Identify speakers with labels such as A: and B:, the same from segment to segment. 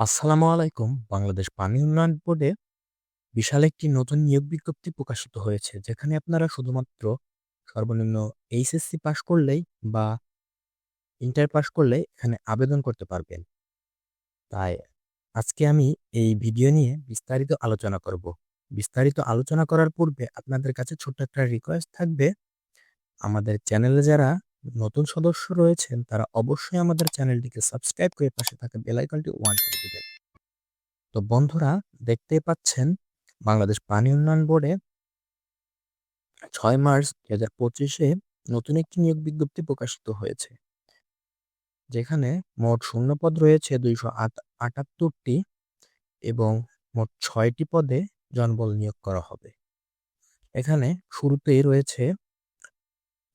A: আসসালামু আলাইকুম। বাংলাদেশ পানি উন্নয়ন বোর্ডে বিশাল একটি নতুন নিয়োগ বিজ্ঞপ্তি প্রকাশিত হয়েছে। যেখানে আপনারা শুধুমাত্র সর্বনিম্ন এইচএসসি পাস করলেই বা ইন্টার পাস করলেই এখানে আবেদন করতে পারবেন। তাই আজকে আমি এই ভিডিও নিয়ে বিস্তারিত আলোচনা করব। বিস্তারিত আলোচনা করার পূর্বে আপনাদের কাছে ছোট্ট একটা রিকোয়েস্ট থাকবে। আমাদের চ্যানেলে যারা নতুন সদস্য রয়েছেন, তারা অবশ্যই আমাদের চ্যানেলটিকে সাবস্ক্রাইব করে পাশে থাকা বেল আইকনটি অন করে দিবেন। তো বন্ধুরা, দেখতেই পাচ্ছেন, বাংলাদেশ পানি উন্নয়ন বোর্ডে ছয় মার্চ দুই হাজার পঁচিশে নতুন একটি নিয়োগ বিজ্ঞপ্তি প্রকাশিত হয়েছে যেখানে মোট শূন্যপদ রয়েছে দুইশো আটাত্তরটি এবং মোট ছয়টি পদে জনবল নিয়োগ করা হবে এখানে শুরুতেই রয়েছে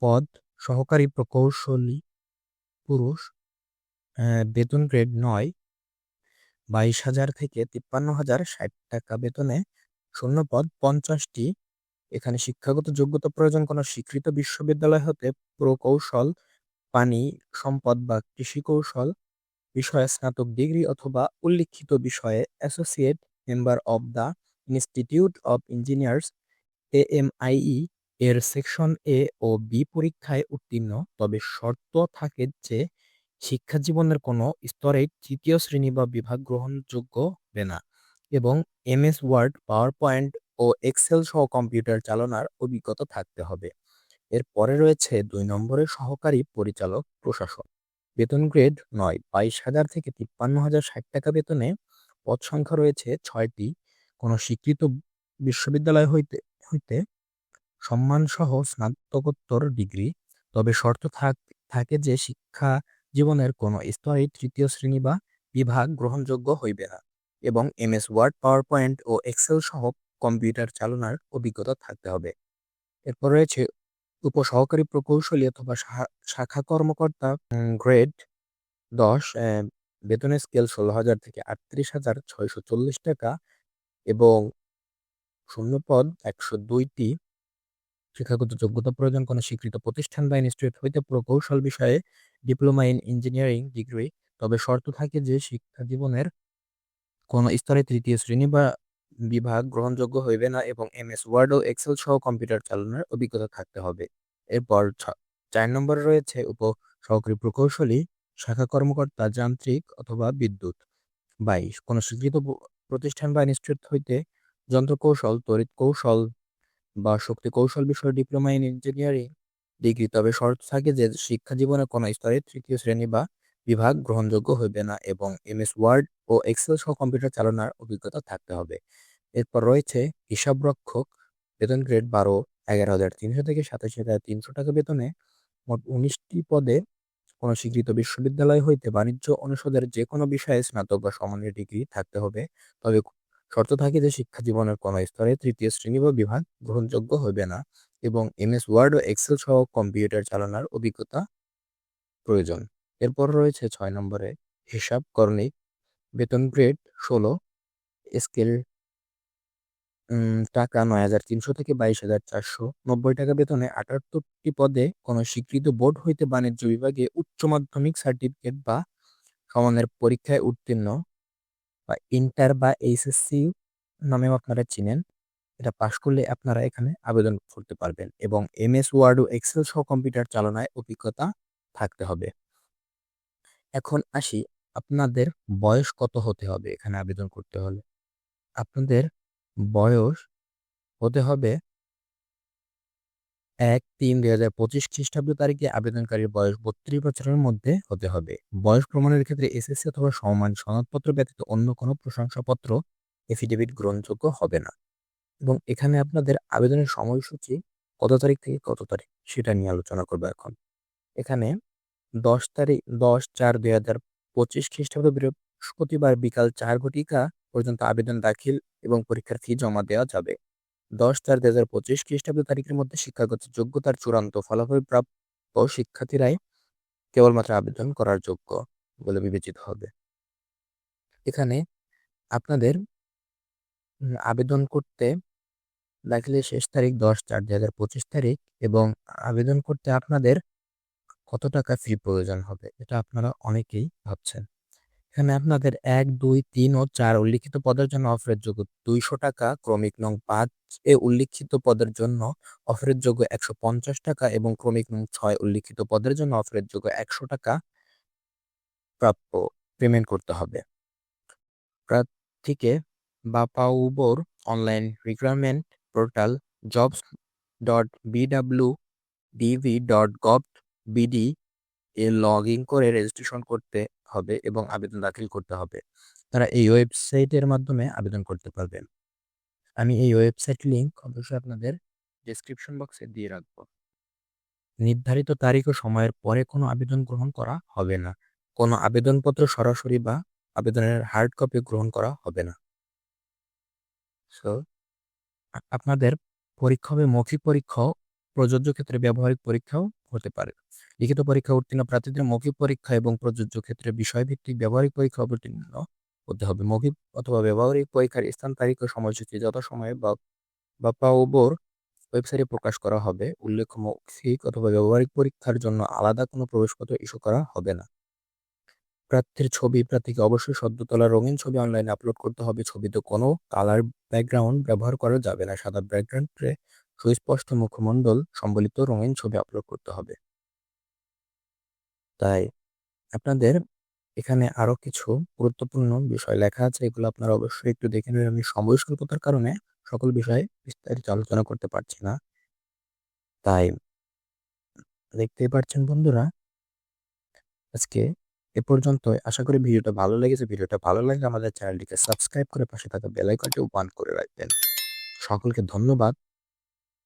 A: পদ সহকারী প্রকৌশলী পুরুষ বেতন গ্রেড নয়, বাইশ হাজার থেকে তিপ্পান্ন হাজার ষাট টাকা বেতনে শূন্য পদ, পঞ্চাশটি। এখানে শিক্ষাগত যোগ্যতা প্রয়োজন কোনো স্বীকৃত বিশ্ববিদ্যালয় হতে প্রকৌশল, পানি, সম্পদ বা কৃষি কৌশল, বিষয়ে স্নাতক ডিগ্রি অথবা উল্লিখিত বিষয়ে associate member of the institute of engineers AMIE এর সেকশন এ ও বি পরীক্ষায় উত্তীর্ণ, তবে শর্ত থাকে যে শিক্ষা জীবনের কোনো স্তরে তৃতীয় শ্রেণি বা বিভাগ গ্রহণযোগ্য হবে না এবং এমএস ওয়ার্ড পাওয়ার পয়েন্ট ও এক্সেল সহ কম্পিউটার চালনার অভিজ্ঞতা থাকতে হবে। এর পরে রয়েছে দুই নম্বরের সহকারী পরিচালক প্রশাসন বেতন গ্রেড নয়, বাইশ হাজার থেকে তিপ্পান্ন হাজার ষাট টাকা বেতনে পদ সংখ্যা রয়েছে ছয়টি। কোনো স্বীকৃত বিশ্ববিদ্যালয় হইতে হইতে সম্মানসহ স্নাতকোত্তর ডিগ্রি। তবে শর্ত থাকে যে শিক্ষা জীবনের কোনো স্তরে তৃতীয় শ্রেণি বা বিভাগ গ্রহণযোগ্য হইবে না এবং এমএস ওয়ার্ড পাওয়ার পয়েন্ট ও এক্সেল সহ কম্পিউটার চালনার অভিজ্ঞতা থাকতে হবে। এরপর রয়েছে উপসহকারী প্রকৌশলী অথবা শাখা কর্মকর্তা গ্রেড দশ বেতনের স্কেল ষোলো হাজার থেকে আটত্রিশ হাজার ছয়শো চল্লিশ টাকা এবং শূন্যপদ একশো দুইটি। শিক্ষাগত যোগ্যতা প্রয়োজন, কোনো স্বীকৃত প্রতিষ্ঠান বা ইনস্টিটিউট হইতে প্রকৌশল বিষয়ে ডিপ্লোমা ইন ইঞ্জিনিয়ারিং ডিগ্রি তবে শর্ত থাকে যে শিক্ষা জীবনের কোনো স্তরে তৃতীয় শ্রেণি বা বিভাগ গ্রহণযোগ্য হইবে না এবং এম এস ওয়ার্ড ও এক্সেল সহ কম্পিউটার চালানোর অভিজ্ঞতা থাকতে হবে। এরপর চার নম্বরে রয়েছে উপ সহকারী প্রকৌশলী, শাখা কর্মকর্তা, যান্ত্রিক অথবা বিদ্যুৎ। বাইশ, কোনো স্বীকৃত প্রতিষ্ঠান বা ইনস্টিটিউট হইতে যন্ত্র কৌশল তড়িৎ কৌশল বা শক্তি কৌশল বিষয়ে ডিপ্লোমা ইন ইঞ্জিনিয়ারিং ডিগ্রি তবে শর্ত থাকে যে শিক্ষা জীবনের কোনো স্তরে তৃতীয় শ্রেণি বা বিভাগ গ্রহণযোগ্য হইবে না এবং এমএস ওয়ার্ড ও এক্সেল সহ কম্পিউটার চালানোর অভিজ্ঞতা থাকতে হবে। এরপর রয়েছে হিসাবরক্ষক বেতন গ্রেড বারো, এগারো হাজার তিনশো থেকে সাতাশ হাজার তিনশো টাকা বেতনে মোট উনিশটি পদে কোনো স্বীকৃত বিশ্ববিদ্যালয় হইতে বাণিজ্য অনুষদের যে কোনো বিষয়ে স্নাতক বা সমানের ডিগ্রি থাকতে হবে। তবে শর্ত থাকে যে শিক্ষা জীবনের কোনো স্তরে তৃতীয় শ্রেণি বা বিভাগ গ্রহণযোগ্য হইবে না এবং এমএস ওয়ার্ড ও এক্সেল সহ কম্পিউটার চালানোর অভিজ্ঞতা প্রয়োজন। এরপর রয়েছে ছয় নম্বরে হিসাব কর্ণিক। বেতন গ্রেড ষোলো। স্কেল টাকা নয় হাজার তিনশো থেকে বাইশ হাজার চারশো নব্বই টাকা বেতনে আটাত্তরটি পদে কোনো স্বীকৃত বোর্ড হইতে বাণিজ্য বিভাগে উচ্চ মাধ্যমিক সার্টিফিকেট বা সমানের পরীক্ষায় উত্তীর্ণ। বা ইন্টার বা এইচএসসি নামেও আপনারা চিনেন। এটা পাশ করলে আপনারা এখানে আবেদন করতে পারবেন এবং এমএস ওয়ার্ড ও এক্সেল সহ কম্পিউটার চালনায় অভিজ্ঞতা থাকতে হবে। এখন আসি আপনাদের বয়স কত হতে হবে এখানে আবেদন করতে হলে। আপনাদের বয়স হতে হবে এক তিন দুই হাজার পঁচিশ খ্রিস্টাব্দ তারিখে আবেদনকারীর বয়স বত্রিশ বছরের মধ্যে হতে হবে। বয়স প্রমাণের ক্ষেত্রে এসএসসি অথবা সমান সনদপত্র ব্যতীত অন্য কোনো প্রশংসাপত্র, এফিডেভিট গ্রহণযোগ্য হবে না। এবং এখানে আপনাদের আবেদনের সময়সূচি কত তারিখ থেকে কত তারিখ সেটা নিয়ে আলোচনা করব এখন। এখানে দশ তারিখ, দশ চার দুই হাজার পঁচিশ খ্রিস্টাব্দ বৃহস্পতিবার বিকাল চার ঘটিকা পর্যন্ত আবেদন দাখিল এবং পরীক্ষার ফি জমা দেওয়া যাবে। দশ চার দুই হাজার পঁচিশ খ্রিস্টাব্দ তারিখের মধ্যে শিক্ষাগত যোগ্যতার চূড়ান্ত ফলাফল প্রাপ্ত শিক্ষার্থীরাই কেবলমাত্র আবেদন করার যোগ্য বলে বিবেচিত হবে। এখানে আপনাদের আবেদন করতে দাখিলের শেষ তারিখ দশ চার দুই হাজার পঁচিশ তারিখ এবং আবেদন করতে আপনাদের কত টাকা ফি প্রয়োজন হবে, এটা আপনারা অনেকেই ভাবছেন। এখানে আপনাদের এক, দুই, তিন ও চার উল্লিখিত পদের জন্য অফারের যোগ্য দুইশো টাকা, ক্রমিক নং পাঁচ এ উল্লিখিত পদের জন্য অফারের যোগ্য একশো পঞ্চাশ টাকা এবং ক্রমিক নং ছয় উল্লিখিত পদের জন্য অফারের যোগ্য একশো টাকা প্রাপ্য পেমেন্ট করতে হবে। প্রার্থীকে বাপাউবোর online recruitment portal jobs dot BW DB dot gov BD A log in করে রেজিস্ট্রেশন করতে হবে এবং আবেদন দাখিল করতে হবে। তারা এই ওয়েবসাইটের মাধ্যমে আবেদন করতে পারবেন আমি এই ওয়েবসাইট লিংক অবশ্যই আপনাদের ডেসক্রিপশন বক্সে দিয়ে রাখব। নির্ধারিত তারিখ ও সময়ের পরে কোনো আবেদন গ্রহণ করা হবে না। কোনো আবেদনপত্র সরাসরি বা আবেদনের হার্ড কপি গ্রহণ করা হবে না। সো আপনাদের পরীক্ষা হবে মৌখিক পরীক্ষাও, প্রযোজ্য ক্ষেত্রে ব্যবহারিক পরীক্ষাও হতে পারে। লিখিত পরীক্ষা উত্তীর্ণ প্রার্থীদের মৌখিক পরীক্ষা এবং প্রযোজ্য ক্ষেত্রে বিষয়ভিত্তিক ব্যবহারিক পরীক্ষা অবতীর্ণ হতে হবে। মৌখিক অথবা ব্যবহারিক পরীক্ষার স্থান, তারিখ ও সময়সূচি যথাসময়ে বা বাপা ওবোর ওয়েবসাইটে প্রকাশ করা হবে, উল্লেখ্য মৌখিক অথবা ব্যবহারিক পরীক্ষার জন্য আলাদা কোনো প্রবেশপত্র ইস্যু করা হবে না। প্রার্থীর ছবি, প্রার্থীকে অবশ্যই সদ্য তোলা রঙিন ছবি অনলাইনে আপলোড করতে হবে। ছবিতে কোনো কালার ব্যাকগ্রাউন্ড ব্যবহার করা যাবে না। সাদা ব্যাকগ্রাউন্ডে সুস্পষ্ট মুখমণ্ডল সম্বলিত রঙিন ছবি আপলোড করতে হবে। তাই আপনাদের এখানে আরও কিছু গুরুত্বপূর্ণ বিষয় লেখা আছে, এগুলো আপনারা অবশ্যই একটু দেখে নেবেন আমি সময় স্বল্পতার কারণে সকল বিষয়ে বিস্তারিত আলোচনা করতে পারছি না। তাই দেখতেই পাচ্ছেন বন্ধুরা, আজকে এ পর্যন্ত আশা করি ভিডিওটা ভালো লেগেছে। ভিডিওটা ভালো লাগলে আমাদের চ্যানেলটিকে সাবস্ক্রাইব করে পাশে থাকা বেল আইকনটিও অন করে রাখবেন। সকলকে ধন্যবাদ।